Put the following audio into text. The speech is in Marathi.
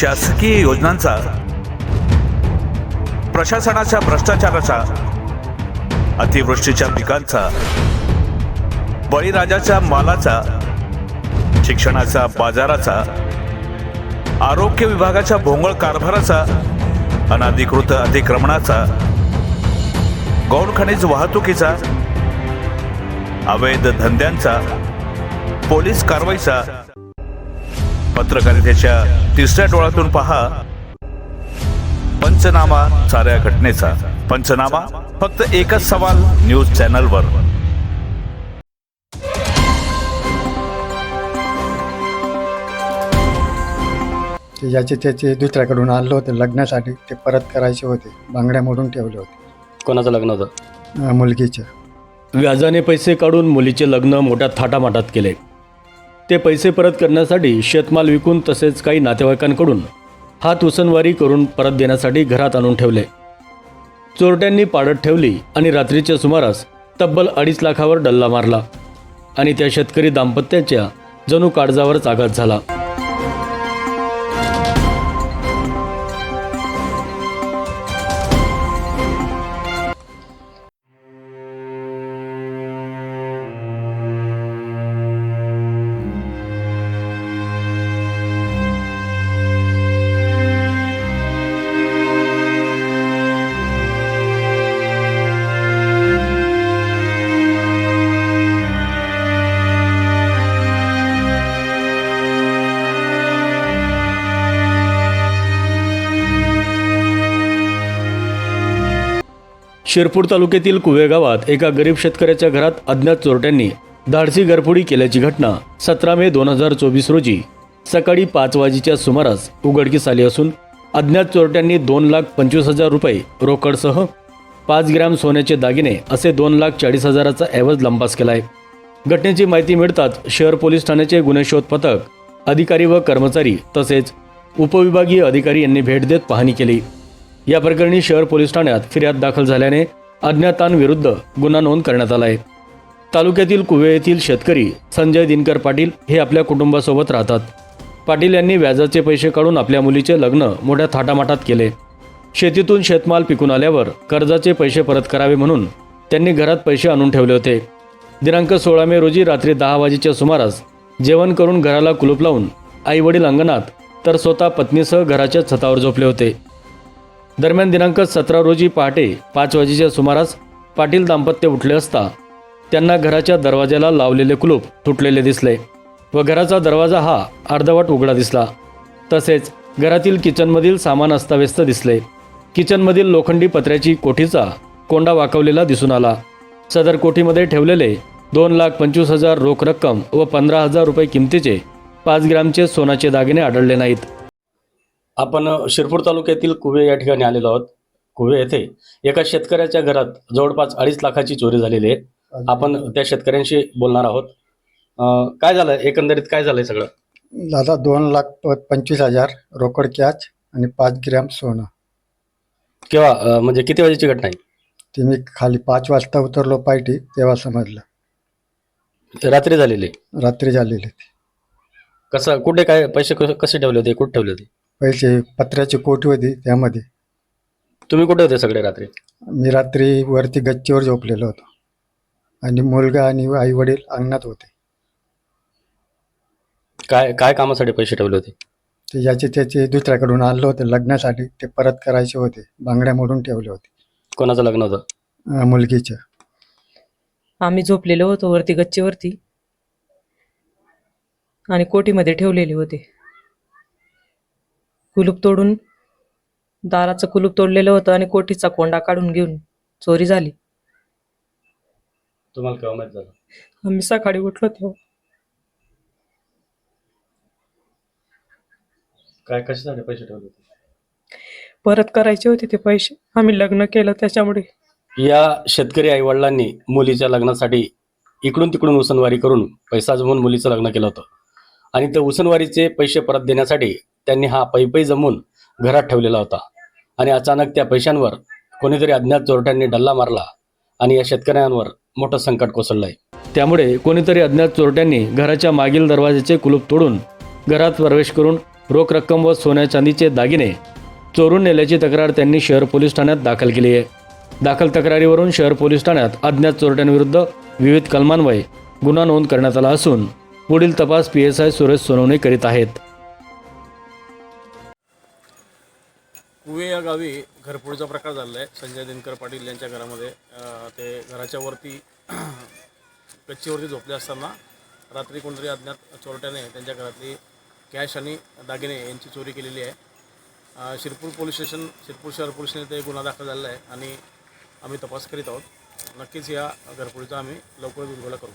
शासकीय योजनांचा प्रशासनाच्या भ्रष्टाचाराचा अतिवृष्टीच्या पिकांचा बळीराजाच्या मालाचा शिक्षणाचा बाजाराचा आरोग्य विभागाच्या भोंगळ कारभाराचा अनाधिकृत अतिक्रमणाचा गौण खनिज वाहतुकीचा अवैध धंद्यांचा पोलीस कारवाईचा पत्रकारितेच्या तिसऱ्या डोळ्यातून पहा. पंचनामा साऱ्या घटनेचा. पंचनामा फक्त एकच सवाल न्यूज चॅनलवर. ते ज्याचे त्याचे दुसऱ्याकडून आणलं होतं लग्नासाठी ते परत करायचे होते. बांगड्या मोडून ठेवले होते. कोणाचं लग्न होतं? अं, मुलगीचे. व्याजाने पैसे काढून मुलीचे लग्न मोठ्या थाटामाटात केले. ते पैसे परत करण्यासाठी शेतमाल विकून तसेच काही नातेवाईकांकडून हात उसनवारी करून परत देण्यासाठी घरात आणून ठेवले. चोरट्यांनी पाडत ठेवली आणि रात्रीच्या सुमारास तब्बल अडीच लाखावर डल्ला मारला आणि त्या शेतकरी दाम्पत्याच्या जणू काळजावरच आघात झाला. शिरपूर तालुक्यातील कुवे गावात एका गरीब शेतकऱ्याच्या घरात अज्ञात चोरट्यांनी धाडसी घरफोडी केल्याची घटना सतरा मे दोन हजार चोवीस रोजी सकाळी पाच वाजेच्या सुमारास उघडकीस आली असून अज्ञात चोरट्यांनी दोन लाख पंचवीस हजार रुपये रोकडसह पाच ग्रॅम सोन्याचे दागिने असे दोन लाख चाळीस हजाराचा ऐवज लंपास केला आहे घटनेची माहिती मिळताच शहर पोलीस ठाण्याचे गुन्हे शोध पथक अधिकारी व कर्मचारी तसेच उपविभागीय अधिकारी यांनी भेट देत पाहणी केली. या प्रकरणी शहर पोलीस ठाण्यात फिर्याद दाखल झाल्याने अज्ञातांविरुद्ध गुन्हा नोंद करण्यात आला आहे. तालुक्यातील कुवे येथील शेतकरी संजय दिनकर पाटील हे आपल्या कुटुंबासोबत राहतात. पाटील यांनी व्याजाचे पैसे काढून आपल्या मुलीचे लग्न मोठ्या थाटामाटात केले. शेतीतून शेतमाल पिकून आल्यावर कर्जाचे पैसे परत करावे म्हणून त्यांनी घरात पैसे आणून ठेवले होते. दिनांक सोळा मे रोजी रात्री दहा वाजेच्या सुमारास जेवण करून घराला कुलूप लावून आई वडील अंगणात तर स्वतः पत्नीसह घराच्या छतावर झोपले होते. दरम्यान दिनांक सतरा रोजी पहाटे पाच वाजेच्या सुमारास पाटील दाम्पत्य उठले असता त्यांना घराच्या दरवाजाला लावलेले कुलूप तुटलेले दिसले व घराचा दरवाजा हा अर्धवट उघडा दिसला. तसेच घरातील किचनमधील सामान अस्ताव्यस्त दिसले. किचनमधील लोखंडी पत्र्याची कोठीचा कोंडा वाकवलेला दिसून आला. सदर कोठीमध्ये ठेवलेले दोन लाख पंचवीस हजार रोख रक्कम व पंधरा हजार रुपये किमतीचे पाच ग्रामचे सोनाचे दागिने आढळले नाहीत. आपण शिरपूर तालुक्यातील कुवे या ठिकाणी आलेलो आहोत. कुवे येथे एका शेतकऱ्याच्या घरात जवळपास अडीच लाखाची चोरी झालेली आहे. आपण त्या शेतकऱ्यांशी बोलणार आहोत. अं, काय झालं? एकंदरीत काय झालंय सगळं? दादा दोन लाख प- पंचवीस हजार रोकड कॅच आणि पाच ग्रॅम सोनं. केव्हा? अं, म्हणजे किती वाजेची घटना आहे? ते मी खाली पाच वाजता उतरलो पायटी तेव्हा समजलं. रात्री झालेली. रात्री झालेले ते. कसं कुठे काय पैसे कसे कसे ठेवले होते? कुठे ठेवले होते? पैसे पत्र्याची कोठी होती त्यामध्ये. तुम्ही कुठे होते सगळे रात्री? मी रात्री वरती गच्चीवर झोपलेलो होतो. आणि मुलगा आणि आई वडील अंगणात होते. काय काय कामासाठी पैसे ठेवले होते? ते ज्याचे त्याचे दुसऱ्याकडून आणलं होतं. लग्नासाठी ते परत करायचे होते. बांगड्या मोडून ठेवले होते कोणाचं लग्न होतं? अं, मुलगीचे. आम्ही झोपलेलो होतो वरती गच्चीवरती. आणि कोठीमध्ये ठेवलेले होते. कुलूप तोडून दाराचं कुलूप तोडलेलं होतं आणि कोठीचा कोंडा काढून घेऊन चोरी झाली. तुम्हाला केव्हा माहीत झालं? आम्ही सकाळी उठलो तेव्हा. काय कशासाठी पैसे ठेवले होते? परत करायचे होते ते पैसे. आम्ही लग्न केलं त्याच्यामुळे. या शेतकरी आईवडिलांनी मुलीच्या लग्नासाठी इकडून तिकडून उसनवारी करून पैसा जमवून मुलीचं लग्न केलं होतं. आणि त्या उसनवारीचे पैसे परत देण्यासाठी त्यांनी हा पैपै जमून घरात ठेवलेला होता. आणि अचानक त्या पैशांवर कोणीतरी अज्ञात चोरट्यांनी डल्ला मारला आणि या शेतकऱ्यांवर मोठं संकट कोसळलं आहे त्यामुळे कोणीतरी अज्ञात चोरट्यांनी घराच्या मागील दरवाजाचे कुलूप तोडून घरात प्रवेश करून रोख रक्कम व सोन्या चांदीचे दागिने चोरून नेल्याची तक्रार त्यांनी शहर पोलीस ठाण्यात दाखल केली आहे. दाखल तक्रारीवरून शहर पोलीस ठाण्यात अज्ञात चोरट्यांविरुद्ध विविध कलमान्वये गुन्हा नोंद करण्यात आला असून पुढील तपास P S I Suresh Sonawane करीत आहेत. कुवे या गावी घरफोडीचा प्रकार झालेला आहे संजय दिनकर पाटील यांच्या घरामध्ये ते घराच्या वरती कच्चीवरती झोपले असताना रात्री कोणतरी अज्ञात चोरट्याने त्यांच्या घरातली कॅश आणि दागिने यांची चोरी केलेली आहे. शिरपूर पोलीस स्टेशन शिरपूर शहर पोलिसने ते गुन्हा दाखल झालेला आहे आणि आम्ही तपास करीत आहोत. नक्कीच या घरफोडीचा आम्ही लवकरच उद्घोला करू.